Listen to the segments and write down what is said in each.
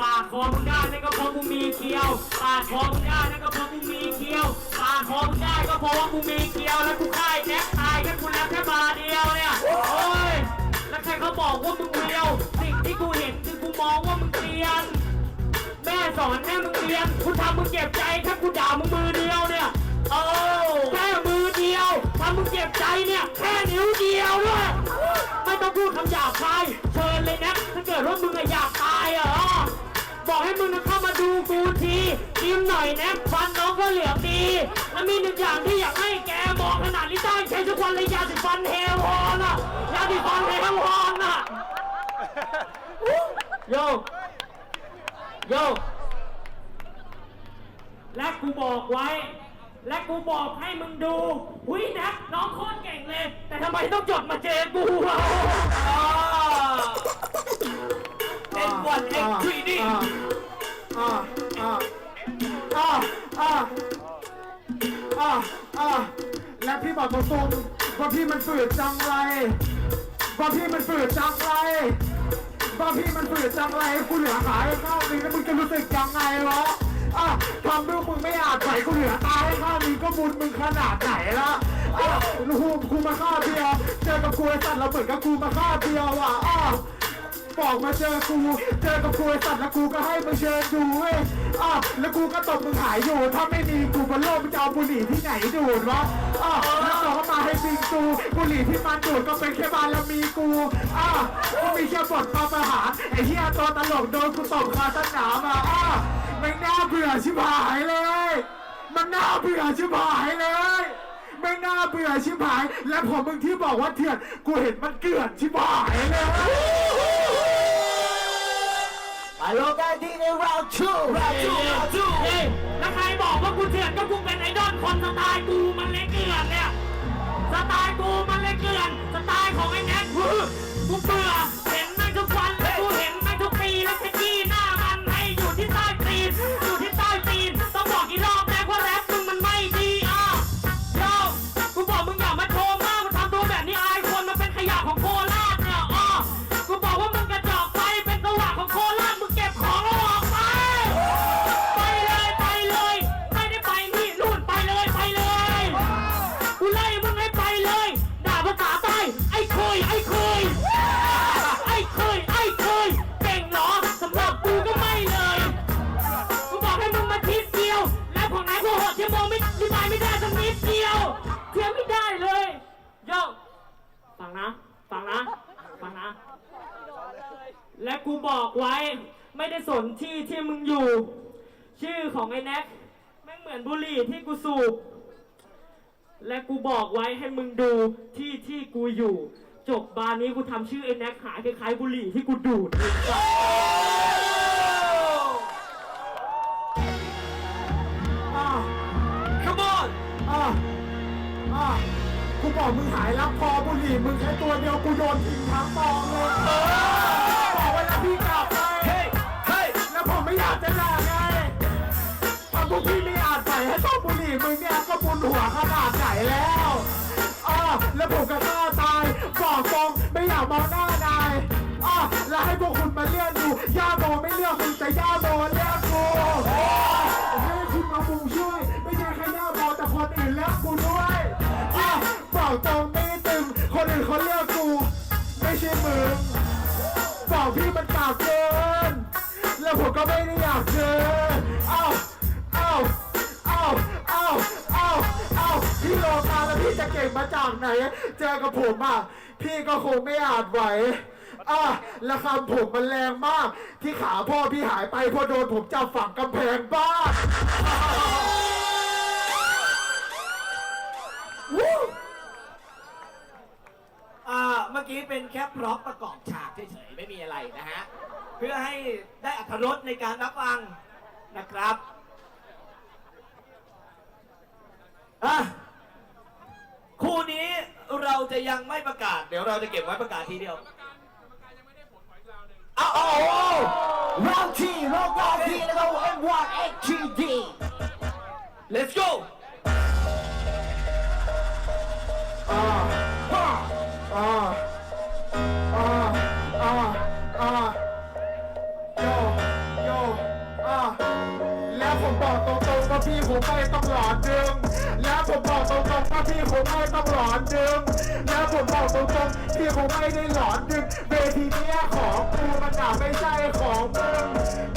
ปากคอมึงได้นั่นก็เพราะมึงมีเคี้ยวปากคอมึงได้นั่นก็เพราะมึงมีเคี้ยวปากคอมึงได้ก็เพราะว่ามึงมีเคี้ยวแล้วกูได้แน็กตายแค่กูแล้วแค่บาเดียวเนี่ยโอ้ยแล้วใครเขาบอกว่ามึงเรียวสิ่งที่กูเห็นคือกูมองว่ามึงเรียน แม่สอนแม่มึงเรียนกูทำมึงเจ็บใจถ้ากูด่ามึง ยิ้มหน่อยนะฟันน้องก็เหลืองดี แล้วมีหนึ่งอย่างที่อยากให้แกมองขนาดลิต้าใช้ทุกวันเลยยาสีฟันเฮลฮอนอะยาสีฟันเฮลฮอนอะโยโยและกูบอกไว้ และกูบอกให้มึงดูหุยนะน้องโคตรเก่งเลย แต่ทำไมต้องจดมาเจอกูอะ N1 N3D อ่า พี่บอกตรงๆว่าพี่มันฝืดจังไรว่าพี่มันฝืดจังไรว่าพี่มันฝืดจังไรกูเหลือขายข้าวนึงแล้วมึงจะรู้สึกยังไงวะอะทำด้วยมึงไม่อาจไหวกูเหลือตายข้าวนึงก็บุญมึงขนาดไหนละอะลูกกูมาฆ่าเบียร์เจอกับกูไอ้สัตว์เราเหมือนกับกูมาฆ่าเบียร์ว่ะอะ บอกมาเจอกูเจอกับกูไอ้สัตว์แล้วกูก็ให้มึงเชิญดูเว้ยอะแล้วกูก็ตบมึงหายอยู่ ถ้าไม่มีกูบนโลกมึงจะเอาบุหรี่ที่ไหนดูดวะอะแล้วบอกว่ามาให้ปิงกูบุหรี่ที่มันดูดก็เป็นแค่บารมีกูอะกูมีแค่บทมาประหารไอ้เหี้ยตัวตลกโดนกูตบคาสนามอะอะไม่งน่าเบื่อชิบหายเลย มันน่าเบื่อชิบหายเลยไม่น่าเบื่อชิบหาย และผมมึงที่บอกว่าเถื่อน กูเห็นมันเกลื่อนชิบหายเลย ไปโลกันที่ใน round two round two round two เฮ้ยแล้วใครบอกว่ากูเถื่อนก็กูเป็นไอดอลคนสไตล์กูมันเล็กเกลื่อนเนี่ย สไตล์กูมันเล็กเกลื่อน สไตล์ของไอ้แน็ก และกูบอกไว้ ไม่ได้สนที่ที่มึงอยู่ ชื่อของไอ้แน็กแม่งเหมือนบุหรี่ที่กูสูบ และกูบอกไว้ให้มึงดูที่ที่กูอยู่ จบบาร์นี้กูทำชื่อไอ้แน็กหายคล้ายๆบุหรี่ที่กูดูด อะ come on อะ อะ กูบอกมึงหายแล้วพอบุหรี่มึงแค่ตัวเดียวกูโยนทิ้งทั้งกองเลย มึงเนี่ยก็บุญหัวขนาดไหนแล้วอะแล้วผมก็กล้าตายบอกตรงไม่อยากมองหน้านายอะแล้วให้พวกคุณมาเลือกดูย่าโมไม่เลือกมึงแต่ย่าโมเลือกกูให้คุณมาบุงช่วย ไม่ใช่แค่ย่าโมแต่คนอื่นเลือกกูด้วยอะบอกตรงไม่ตึงคนอื่นเขาเลือกกู ไม่ใช่มึงบอกพี่มันกากเกิน แล้วผมก็ไม่ได้อยากเจอ ก่งมาจากไหน เจอกับผมอะ พี่ก็คงไม่อาจไหว อะแล้วคำผมมันแรงมาก ที่ขาพ่อพี่หายไปเพราะโดนผมจับฝังกำแพงบ้านอ่าเมื่อกี้เป็นแค่พร็อพประกอบฉากเฉยๆไม่มีอะไรนะฮะ เพื่อให้ได้อรรถรสในการรับฟังนะครับอะคู่นี้ เราจะยังไม่ประกาศ เดี๋ยวเราจะเก็บไว้ประกาศทีเดียวเอาเอาเอา round T, round T, let's go M1 HGD. let's go อ่าอ่าอ่าอ่าอ่า ตรงๆพี่คงไม่ได้หลอนดึงเวทีเนี้ยของกูมันหนาไม่ใช่ของมึง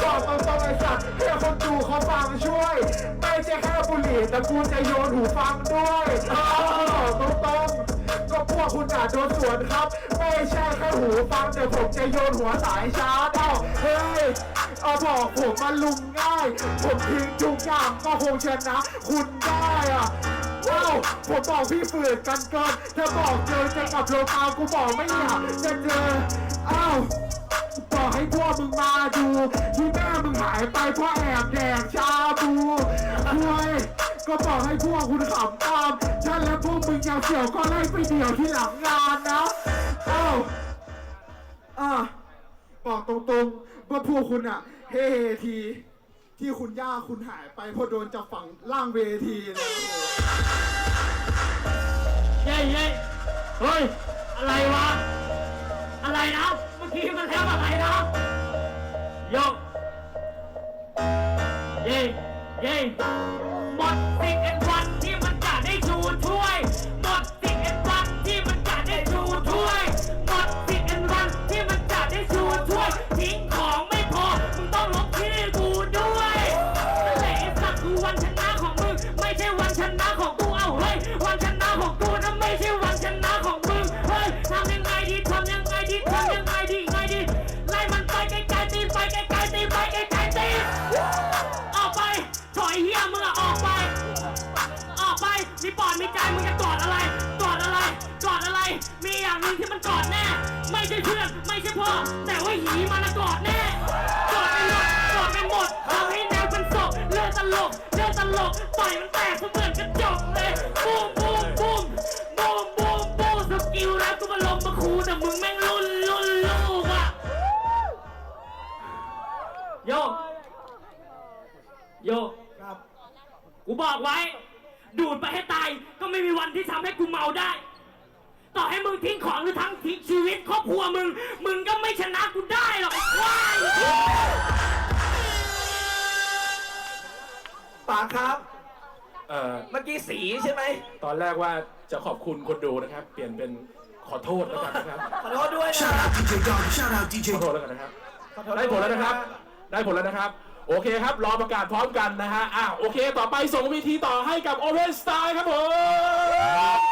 บอกตรงๆไอ้สัตว์ให้คนดูเขาฟังช่วย ไม่ใช่แค่บุหรี่แต่กูจะโยนหูฟังด้วยบอกตรงๆก็พวกคุณอาจโดนสวนครับ ไม่ใช่แค่หูฟังเดี๋ยวผมจะโยนหัวสายชาร์จเอาเฮ้ยเอาบอกผมมาลุมง่าย ผมทิ้งทุกอย่างก็คงชนะคุณได้อะ ว้าวผมบอกพี่ฝืนกันเกินถ้าบอกเจอจะกลับโลกากูบอกไม่อยากจะเจออ้าวบอกให้พวกมึงมาดูที่แม่มึงหายไปเพราะแอบแดกชาบูคุยก็บอกให้พวกคุณขำตามฉันและพวกมึงอยากเสี่ยวก็ไล่ไปเดี่ยวที่หลังงานนะเอ้าอะบอกตรงๆว่าพวกคุณอะเฮเฮที ที่คุณย่าคุณหายไปเพราะโดนจับฝังล่างเวทีนะเย้เย้เฮ้ย อะไรวะ อะไรนะ เมื่อกี้มันแล้วอะไรนะโยกเย้เย้ กอดแน่ ไม่ใช่เพื่อนไม่ใช่พ่อ แต่ว่าหีมันอะกอดแน่กอดไปหมดกอดไปหมดทำให้แนวเป็นศพเลือดตลกเลือดตลกต่อยมันแตกเสมือนกระจกเลยบูมบูมบูมบูมบูมบูมสกิลแล้วกูมาลงมาคูแต่มึงแม่งรุ่นรุ่นลูกอะโยโยครับ กูบอกไว้ ดูดไปให้ตายก็ไม่มีวันที่ทำให้กูเมาได้ต่อให้มึ งทิ้งของหรือทั้งทิ้งชีวิตครอบครัวมึง มึงก็ไม่ชนะกูได้หรอกไอ้ควายป๋าครับ เอ่อเมื่อกี้สีใช่ไหมตอนแรกว่าจะขอบคุณคนดูนะครับ เปลี่ยนเป็นขอโทษแล้วกันนะครับ ขอโทษด้วยนะ Shout out DJ Dog, shout out DJ ขอโทษแล้วกันนะครับขอโทษได้ผลแล้วนะครับ ได้ผลแล้วนะครับ โอเคครับ รอประกาศพร้อมกันนะฮะ อะ โอเค ต่อไปส่งวีทีต่อให้กับ Open Style ครับผม